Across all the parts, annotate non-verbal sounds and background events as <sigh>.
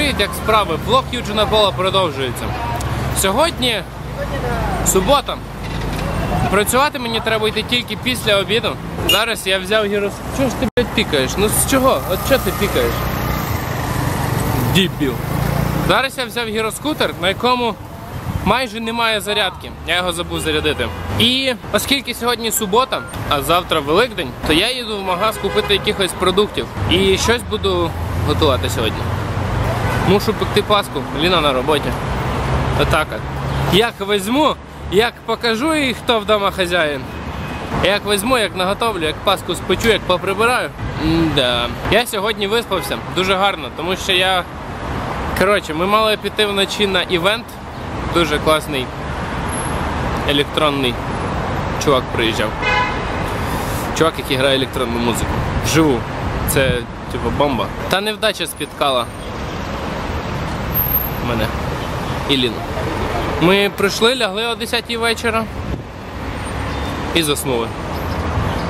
Привіт, як справи? Блог Юджина Пола продовжується. Сьогодні субота. Працювати мені треба йти тільки після обіду. Зараз я взяв гірос... Чого ж ти блядь, пікаєш? Ну з чого? От чого ти пікаєш? Дібіл. Зараз я взяв гіроскутер, на якому майже немає зарядки. Я його забув зарядити. І оскільки сьогодні субота, а завтра Великдень, то я їду в магаз купити якихось продуктів. І щось буду готувати сьогодні. Мушу пекти паску, Ліна на роботі. Отак. Як візьму, як покажу їй, хто вдома хазяїн. Як візьму, як наготовлю, як паску спечу, як поприбираю. Да. Я сьогодні виспався дуже гарно, тому що я. Коротше, ми мали піти вночі на івент. Дуже класний електронний чувак приїжджав. Чувак, який грає електронну музику. Вживу. Це типу бомба. Та невдача спіткала мене і Ліну. Ми прийшли, лягли о 10 вечора і заснули.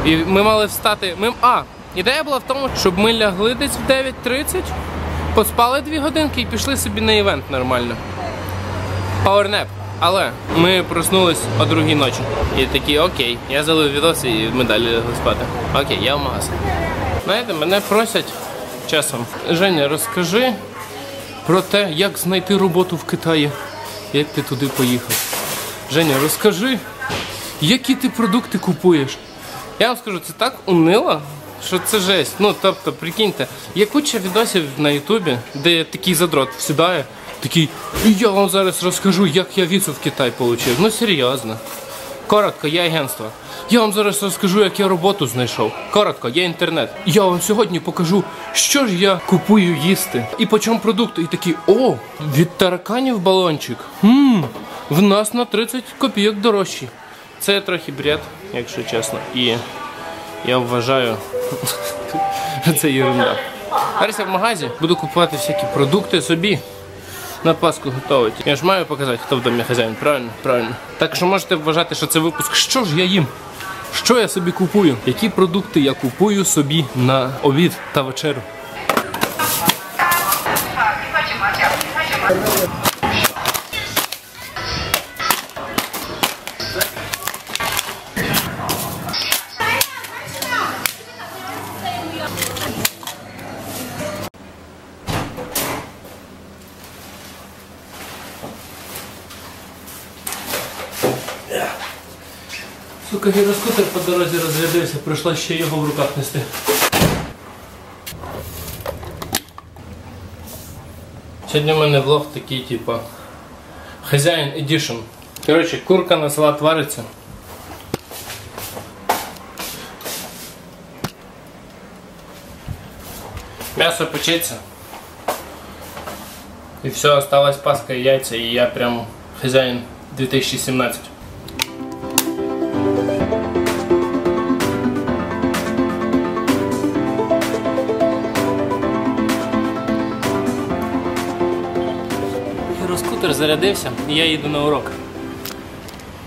І ми мали встати. Ми... А, ідея була в тому, щоб ми лягли десь в 9.30, поспали 2 годинки і пішли собі на івент нормально. Power Але ми проснулись о другій ночі. І такі, окей, я залив відос і ми далі лягли спати. Окей, я в магазин. Знаєте, мене просять часом. Женя, розкажи про те, як знайти роботу в Китаї, як ти туди поїхав. Женя, розкажи, які ти продукти купуєш. Я вам скажу, це так унило, що це жесть. Ну, тобто, прикиньте, є куча відосів на Ютубі, де такий задрот сідає, такий, я вам зараз розкажу, як я візу в Китай отримав. Ну серйозно. Коротко, є агентство. Я вам зараз розкажу, як я роботу знайшов. Коротко, є інтернет. Я вам сьогодні покажу, що ж я купую їсти. І по чому продукти. І такі, о, від тараканів балончик. Хм, в нас на 30 копійок дорожчі. Це трохи бред, якщо чесно. І я вважаю, <laughs> це ерунда. Зараз я в магазі буду купувати всякі продукти собі. На Пасху готовить. Я ж маю показати, хто в домі хазяїн. Правильно? Правильно. Так що можете вважати, що це випуск. Що ж я їм? Що я собі купую? Які продукти я купую собі на обід та вечерю? Сука, гіроскутер по дорозі розрядився, прийшлося ще його в руках нести. Сьогодні в мене влог такий, типа хазяїн Edition. Коротше, курка на салат вариться. М'ясо печеться. І все, осталась паска і яйця, і я прям хазяїн 2017. Зарядився і я їду на урок.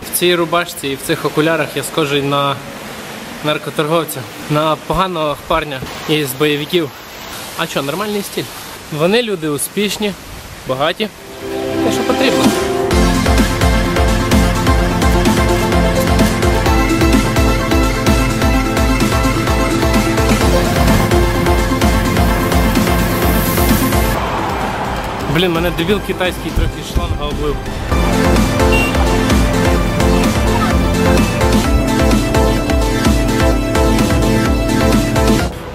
В цій рубашці і в цих окулярах я схожий на наркоторговця, на поганого парня із бойовиків. А що, нормальний стиль. Вони люди успішні, багаті. Те, що потрібно. Блін, мене дебіл китайський трохи шланга облив.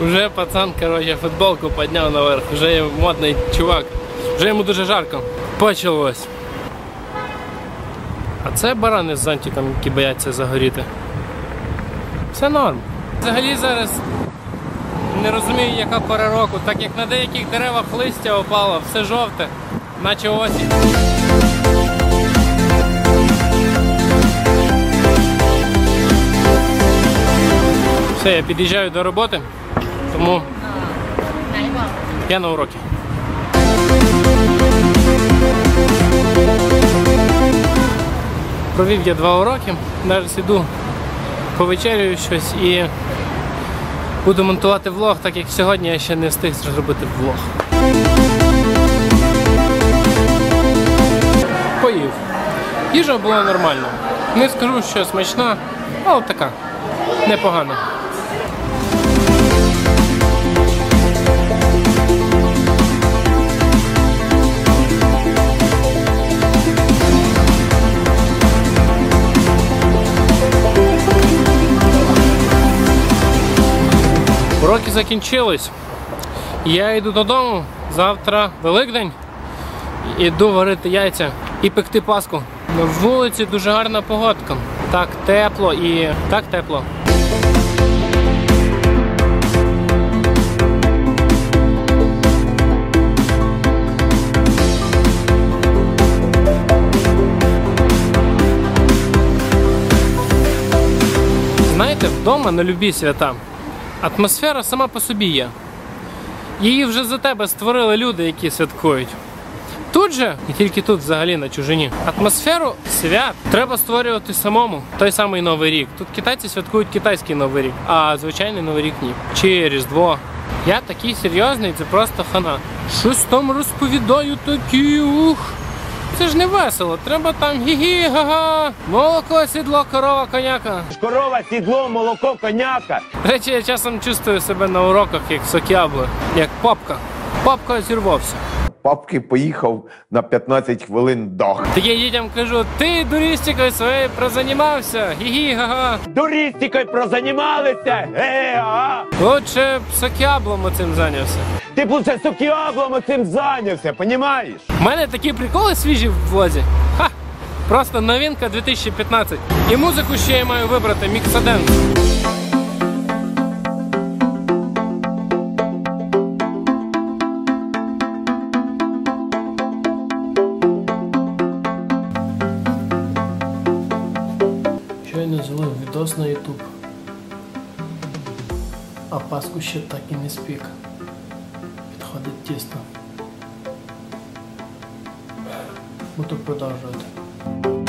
Уже пацан, короче, футболку поднял наверх, уже модний чувак, вже йому дуже жарко. Почалось. А це барани з зонтиком, які бояться загоріти. Все норм. Взагалі зараз не розумію, яка пора року, так як на деяких деревах листя опало, все жовте, наче осінь. Все, я під'їжджаю до роботи, тому я на уроки. Провів я два уроки, зараз іду повечерюю щось і Буду монтувати влог, так як сьогодні я ще не встиг зробити влог. Поїв. Їжа була нормальна. Не скажу, що смачна, але така. Непогана. Уроки закінчились. Я йду додому. Завтра Великдень. Іду варити яйця і пекти паску. На вулиці дуже гарна погодка. Так тепло і так тепло. Знаєте, вдома на любі свята атмосфера сама по собі є. Її вже за тебе створили люди, які святкують. Тут же, і тільки тут взагалі на чужині. Атмосферу свят треба створювати самому. Той самий Новий рік. Тут китайці святкують китайський Новий рік, а звичайний Новий рік ні. Чи Різдво. Я такий серйозний, це просто хана. Щось там розповідаю такі ух. Це ж не весело, треба там гі-гі, га-га, молоко, сідло, корова, коняка. Корова, сідло, молоко, коняка. Речі, я часом чувствую себе на уроках як сокябло, як папка. Папка зірвався. Папки поїхав на 15 хвилин дах. Так я дітям кажу, ти дурістикою своєю прозанімався, гі-гі, га-га. Дурістикою прозанімалися. Ге, а? Лучше б сокяблом оцим зайнявся. Ти б лише сокіаблом цим зайнявся, понімаєш? У мене такі приколи свіжі в влозі. Ха! Просто новинка 2015. І музику ще я маю вибрати міксаденс. залив відос на YouTube. А паску ще так і не спік. Підходить тісно. Буду продовжувати.